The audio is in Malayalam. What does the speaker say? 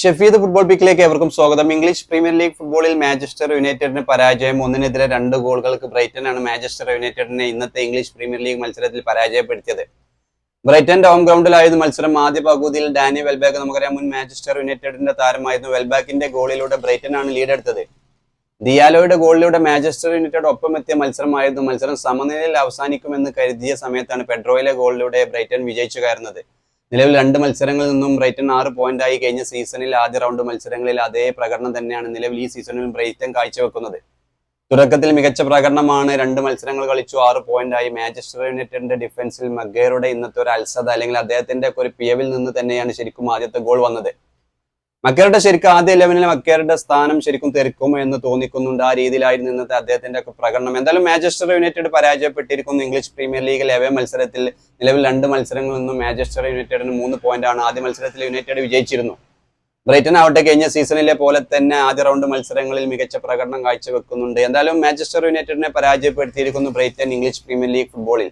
ഷെഫീദ് ഫുട്ബോൾ പിക്കിലേക്ക് ഏവർക്കും സ്വാഗതം. ഇംഗ്ലീഷ് പ്രീമിയർ ലീഗ് ഫുട്ബോളിൽ മാഞ്ചസ്റ്റർ യുണൈറ്റഡിന് പരാജയം. ഒന്നിനെതിരെ രണ്ട് ഗോളുകൾക്ക് ബ്രൈറ്റനാണ് മാഞ്ചസ്റ്റർ യുണൈറ്റഡിനെ ഇന്നത്തെ ഇംഗ്ലീഷ് പ്രീമിയർ ലീഗ് മത്സരത്തിൽ പരാജയപ്പെടുത്തിയത്. ബ്രൈറ്റന്റെ ഹോം ഗ്രൗണ്ടിലായിരുന്നു മത്സരം. ആദ്യ പകുതിയിൽ ഡാനി വെൽബാക്ക് നമുക്കറിയാം മുൻ മാഞ്ചസ്റ്റർ യുണൈറ്റഡിന്റെ താരമായിരുന്നു. വെൽബാക്കിന്റെ ഗോളിലൂടെ ബ്രൈറ്റനാണ് ലീഡ് എടുത്തത് ദിയാലോയുടെ ഗോളിലൂടെ മാഞ്ചസ്റ്റർ യുണൈറ്റഡ് ഒപ്പമെത്തിയ മത്സരമായിരുന്നു. മത്സരം സമനിലയിൽ അവസാനിക്കുമെന്ന് കരുതിയ സമയത്താണ് പെഡ്രോയിലെ ഗോളിലൂടെ ബ്രൈറ്റൺ വിജയിച്ചു കയറുന്നത്. നിലവിൽ രണ്ട് മത്സരങ്ങളിൽ നിന്നും ബ്രൈറ്റൺ ആറ് പോയിന്റ് ആയി കഴിഞ്ഞ സീസണിൽ ആദ്യ റൗണ്ട് മത്സരങ്ങളിൽ അതേ പ്രകടനം തന്നെയാണ് നിലവിൽ ഈ സീസണിൽ ബ്രൈറ്റൺ കാഴ്ചവെക്കുന്നത്. തുടക്കത്തിൽ മികച്ച പ്രകടനമാണ് രണ്ട് മത്സരങ്ങൾ കളിച്ചു ആറ് പോയിന്റ് ആയി. മാഞ്ചസ്റ്റർ യുണൈറ്റഡിന്റെ ഡിഫൻസിൽ മഗേറുടെ ഇന്നത്തെ ഒരു അൽസത അല്ലെങ്കിൽ അദ്ദേഹത്തിന്റെ ഒരു പിയവിൽ നിന്ന് തന്നെയാണ് ശരിക്കും ആദ്യത്തെ ഗോൾ വന്നത്. മക്കേറുടെ ശരിക്കും ആദ്യ ഇലവനിൽ മക്കേറുടെ സ്ഥാനം ശരിക്കും തെറിക്കുമോ എന്ന് തോന്നിക്കുന്നുണ്ട്. ആ രീതിയിലായിരുന്നു ഇന്നത്തെ അദ്ദേഹത്തിന്റെ ഒക്കെ പ്രകടനം. എന്തായാലും മാഞ്ചസ്റ്റർ യുണൈറ്റഡ് പരാജയപ്പെട്ടിരിക്കുന്നു. ഇംഗ്ലീഷ് പ്രീമിയർ ലീഗിൽ എവേ മത്സരത്തിൽ നിലവിൽ രണ്ട് മത്സരങ്ങളിൽ നിന്നും മാഞ്ചസ്റ്റർ യുണൈറ്റഡിന് മൂന്ന് പോയിന്റ് ആണ്. ആദ്യ മത്സരത്തിൽ യുണൈറ്റഡ് വിജയിച്ചിരുന്നു. ബ്രൈറ്റൺ ആവട്ടെ കഴിഞ്ഞ സീസണിലെ പോലെ തന്നെ ആദ്യ റൗണ്ട് മത്സരങ്ങളിൽ മികച്ച പ്രകടനം കാഴ്ചവെക്കുന്നുണ്ട്. എന്തായാലും മാഞ്ചസ്റ്റർ യുണൈറ്റഡിനെ പരാജയപ്പെടുത്തിയിരിക്കുന്നു ബ്രൈറ്റൺ ഇംഗ്ലീഷ് പ്രീമിയർ ലീഗ് ഫുട്ബോളിൽ.